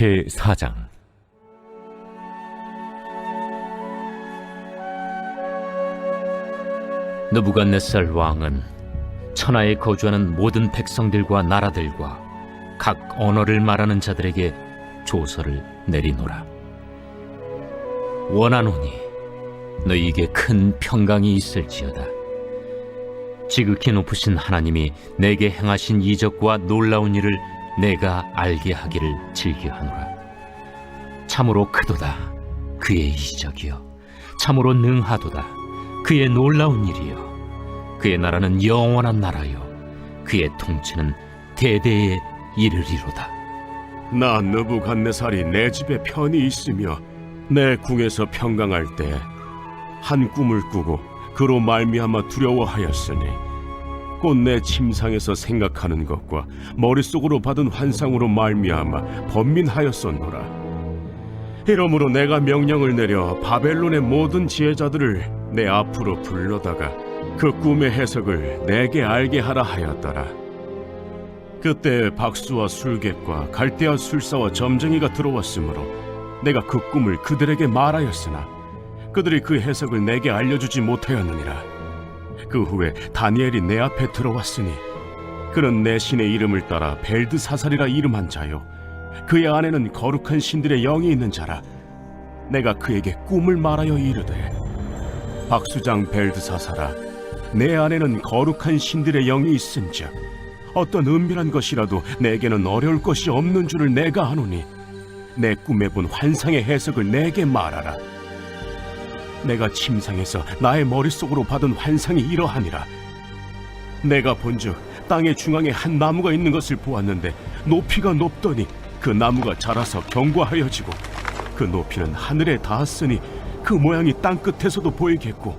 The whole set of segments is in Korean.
제 4장 느부갓네살 왕은 천하에 거주하는 모든 백성들과 나라들과 각 언어를 말하는 자들에게 조서를 내리노라. 원하노니 너희에게 큰 평강이 있을지어다. 지극히 높으신 하나님이 내게 행하신 이적과 놀라운 일을 내가 알게 하기를 즐겨하노라. 참으로 크도다 그의 이적이요 참으로 능하도다 그의 놀라운 일이요 그의 나라는 영원한 나라요 그의 통치는 대대에 이르리로다. 나 느부갓네살이 내 집에 편히 있으며 내 궁에서 평강할 때 한 꿈을 꾸고 그로 말미암아 두려워하였으니 곧내 침상에서 생각하는 것과 머릿속으로 받은 환상으로 말미암아 번민하였었노라. 이러므로 내가 명령을 내려 바벨론의 모든 지혜자들을 내 앞으로 불러다가 그 꿈의 해석을 내게 알게 하라 하였더라. 그때 박수와 술객과 갈대아 술사와 점쟁이가 들어왔으므로 내가 그 꿈을 그들에게 말하였으나 그들이 그 해석을 내게 알려주지 못하였느니라 그 후에 다니엘이 내 앞에 들어왔으니 그는 내 신의 이름을 따라 벨드사살이라 이름한 자요 그의 안에는 거룩한 신들의 영이 있는 자라 내가 그에게 꿈을 말하여 이르되 박수장 벨드사살아 내 안에는 거룩한 신들의 영이 있은즉 어떤 은밀한 것이라도 내게는 어려울 것이 없는 줄을 내가 아노니 내 꿈에 본 환상의 해석을 내게 말하라. 내가 침상에서 나의 머릿속으로 받은 환상이 이러하니라. 내가 본즉 땅의 중앙에 한 나무가 있는 것을 보았는데 높이가 높더니 그 나무가 자라서 견고하여지고 그 높이는 하늘에 닿았으니 그 모양이 땅 끝에서도 보이겠고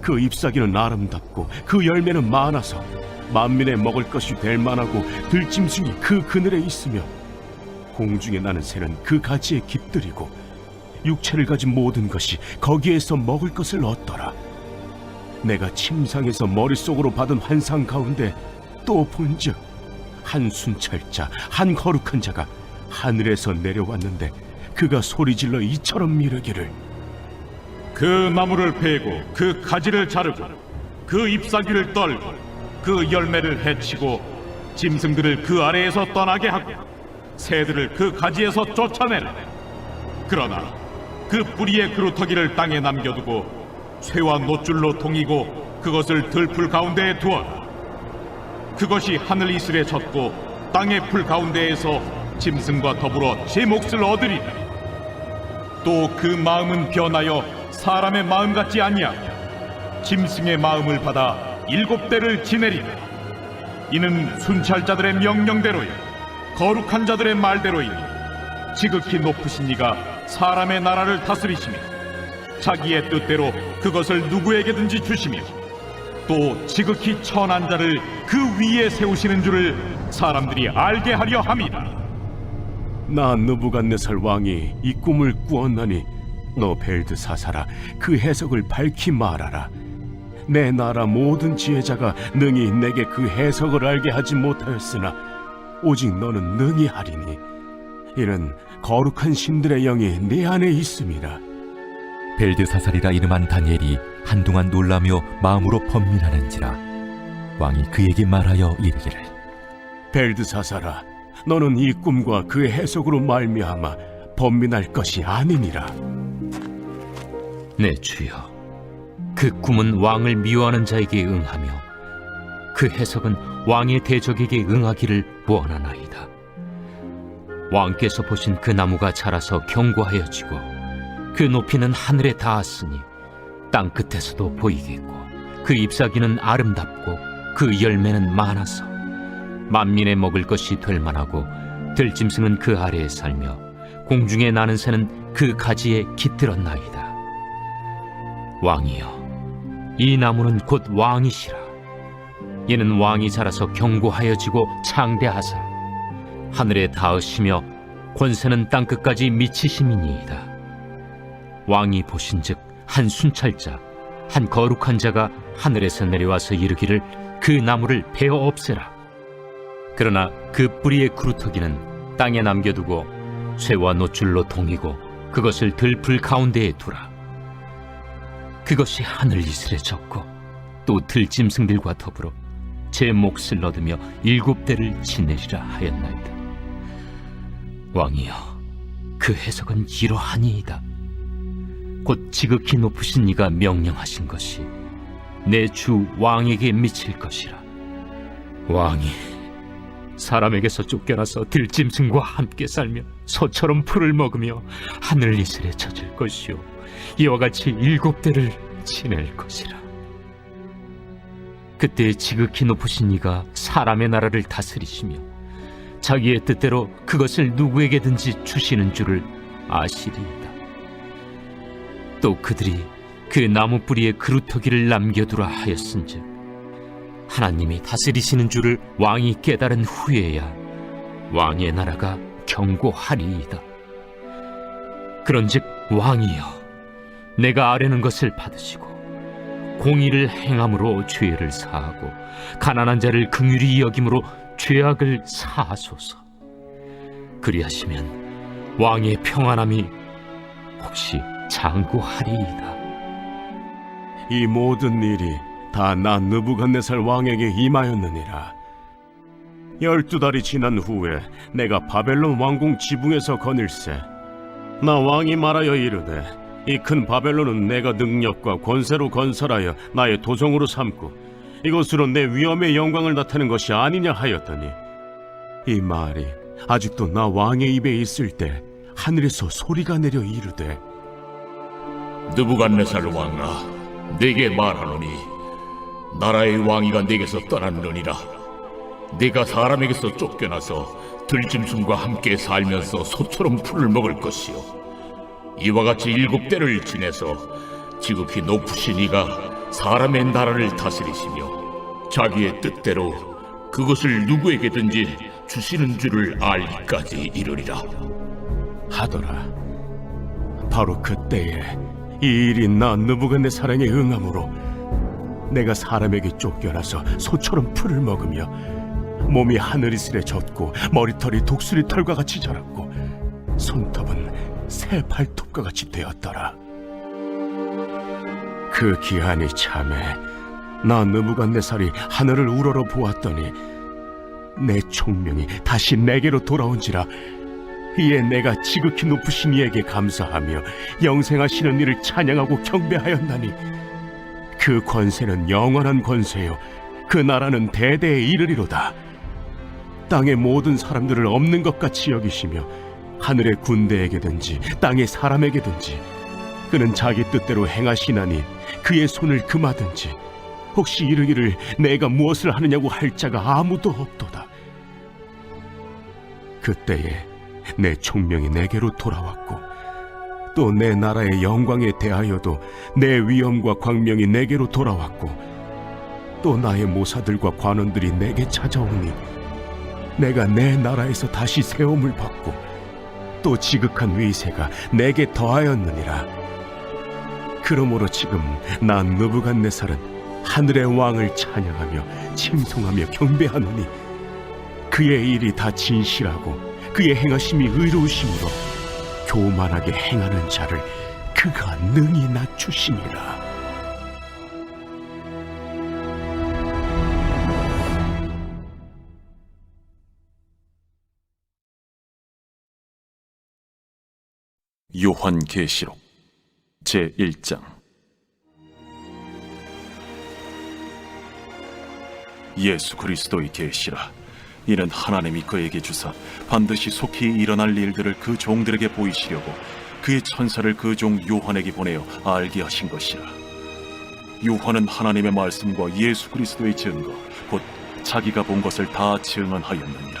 그 잎사귀는 아름답고 그 열매는 많아서 만민의 먹을 것이 될 만하고 들짐승이 그 그늘에 있으며 공중에 나는 새는 그 가지에 깃들이고 육체를 가진 모든 것이 거기에서 먹을 것을 얻더라. 내가 침상에서 머릿속으로 받은 환상 가운데 또 본즉 한 순찰자 한 거룩한 자가 하늘에서 내려왔는데 그가 소리질러 이처럼 미르기를. 그 나무를 베고 그 가지를 자르고 그 잎사귀를 떨고 그 열매를 해치고 짐승들을 그 아래에서 떠나게 하고 새들을 그 가지에서 쫓아내라. 그러나 그 뿌리의 그루터기를 땅에 남겨두고 쇠와 노줄로 동이고 그것을 들풀 가운데에 두어라 그것이 하늘 이슬에 젖고 땅의 풀 가운데에서 짐승과 더불어 제 몫을 얻으리라 또 그 마음은 변하여 사람의 마음 같지 아니하며 짐승의 마음을 받아 일곱 대를 지내리라 이는 순찰자들의 명령대로요. 거룩한 자들의 말대로이니 지극히 높으신 이가 사람의 나라를 다스리시며 자기의 뜻대로 그것을 누구에게든지 주시며 또 지극히 천한 자를 그 위에 세우시는 줄을 사람들이 알게 하려 함이라. 나 느부갓네살 왕이 이 꿈을 꾸었나니 너 벨드 사사라 그 해석을 밝히 말하라. 내 나라 모든 지혜자가 능히 내게 그 해석을 알게 하지 못하였으나 오직 너는 능히 하리니. 이는 거룩한 신들의 영이 네 안에 있음이라 벨드사살이라 이름한 다니엘이 한동안 놀라며 마음으로 번민하는지라 왕이 그에게 말하여 이르기를. 벨드사사라 너는 이 꿈과 그 해석으로 말미암아 번민할 것이 아니니라. 내 네, 주여. 그 꿈은 왕을 미워하는 자에게 응하며 그 해석은 왕의 대적에게 응하기를 원하나이다 왕께서 보신 그 나무가 자라서 견고하여지고 그 높이는 하늘에 닿았으니 땅 끝에서도 보이겠고 그 잎사귀는 아름답고 그 열매는 많아서 만민의 먹을 것이 될 만하고 들짐승은 그 아래에 살며 공중에 나는 새는 그 가지에 깃들었나이다. 왕이여 이 나무는 곧 왕이시라. 이는 왕이 자라서 견고하여지고 창대하사 하늘에 닿으시며 권세는 땅 끝까지 미치심이니이다 왕이 보신즉 한 순찰자 한 거룩한 자가 하늘에서 내려와서 이르기를 그 나무를 베어 없애라 그러나 그 뿌리의 구루터기는 땅에 남겨두고 쇠와 노줄로 동이고 그것을 들풀 가운데에 두라. 그것이 하늘 이슬에 젖고 또 들짐승들과 더불어 제 몫을 얻으며 일곱 대를 지내리라 하였나이다. 왕이여, 그 해석은 이러하니이다. 곧 지극히 높으신 이가 명령하신 것이 내 주 왕에게 미칠 것이라. 왕이 사람에게서 쫓겨나서 들짐승과 함께 살며 소처럼 풀을 먹으며 하늘 이슬에 젖을 것이요 이와 같이 일곱 대를 지낼 것이라. 그때 지극히 높으신 이가 사람의 나라를 다스리시며 자기의 뜻대로 그것을 누구에게든지 주시는 줄을 아시리이다. 또 그들이 그 나무 뿌리에 그루터기를 남겨두라 하였은즉 하나님이 다스리시는 줄을 왕이 깨달은 후에야 왕의 나라가 경고하리이다. 그런즉 왕이여 내가 아뢰는 것을 받으시고 공의를 행함으로 죄를 사하고 가난한 자를 긍휼히 여김으로 죄악을 사하소서. 그리하시면 왕의 평안함이 혹시 장구하리이다. 이 모든 일이 다 나 느부갓네살 왕에게 임하였느니라. 열두 달이 지난 후에 내가 바벨론 왕궁 지붕에서 거닐세. 나 왕이 말하여 이르되 이 큰 바벨론은 내가 능력과 권세로 건설하여 나의 도성으로 삼고 이것으로 내 위엄의 영광을 나타낸 것이 아니냐 하였더니 이 말이 아직도 나 왕의 입에 있을 때 하늘에서 소리가 내려 이르되 느부갓네살 왕아, 내게 말하노니 나라의 왕위가 내게서 떠났느니라. 네가 사람에게서 쫓겨나서 들짐승과 함께 살면서 소처럼 풀을 먹을 것이요. 이와 같이 일곱 대를 지내서 지극히 높으신 이가 사람의 나라를 다스리시며 자기의 뜻대로 그것을 누구에게든지 주시는 줄을 알기까지 이르리라. 하더라. 바로 그때에 이 일이 나 느부갓네살에게 응함으로 내가 사람에게 쫓겨나서 소처럼 풀을 먹으며 몸이 하늘이슬에 젖고 머리털이 독수리 털과 같이 자랐고 손톱은 새 발톱과 같이 되었더라. 그 기한이 참에 나 느부갓네살이 하늘을 우러러 보았더니 내 총명이 다시 내게로 돌아온지라 이에 내가 지극히 높으신 이에게 감사하며 영생하시는 이를 찬양하고 경배하였나니 그 권세는 영원한 권세요. 그 나라는 대대에 이르리로다. 땅의 모든 사람들을 없는 것 같이 여기시며 하늘의 군대에게든지 땅의 사람에게든지 그는 자기 뜻대로 행하시나니 그의 손을 금하든지 혹시 이르기를 내가 무엇을 하느냐고 할 자가 아무도 없도다. 그때에 내 총명이 내게로 돌아왔고 또 내 나라의 영광에 대하여도 내 위엄과 광명이 내게로 돌아왔고 또 나의 모사들과 관원들이 내게 찾아오니 내가 내 나라에서 다시 세움을 받고 또 지극한 위세가 내게 더하였느니라 그러므로 지금 난 느부갓네살은 하늘의 왕을 찬양하며 칭송하며 경배하노니 그의 일이 다 진실하고 그의 행하심이 의로우심으로 교만하게 행하는 자를 그가 능히 낮추심이라. 요한계시록 제1장. 예수 그리스도의 계시라. 이는 하나님이 그에게 주사 반드시 속히 일어날 일들을 그 종들에게 보이시려고 그의 천사를 그 종 요한에게 보내어 알게 하신 것이라. 요한은 하나님의 말씀과 예수 그리스도의 증거 곧 자기가 본 것을 다 증언하였느니라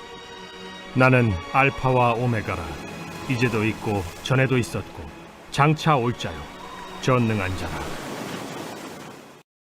나는 알파와 오메가라. 이제도 있고 전에도 있었고 장차 올 자요. 전능한 자라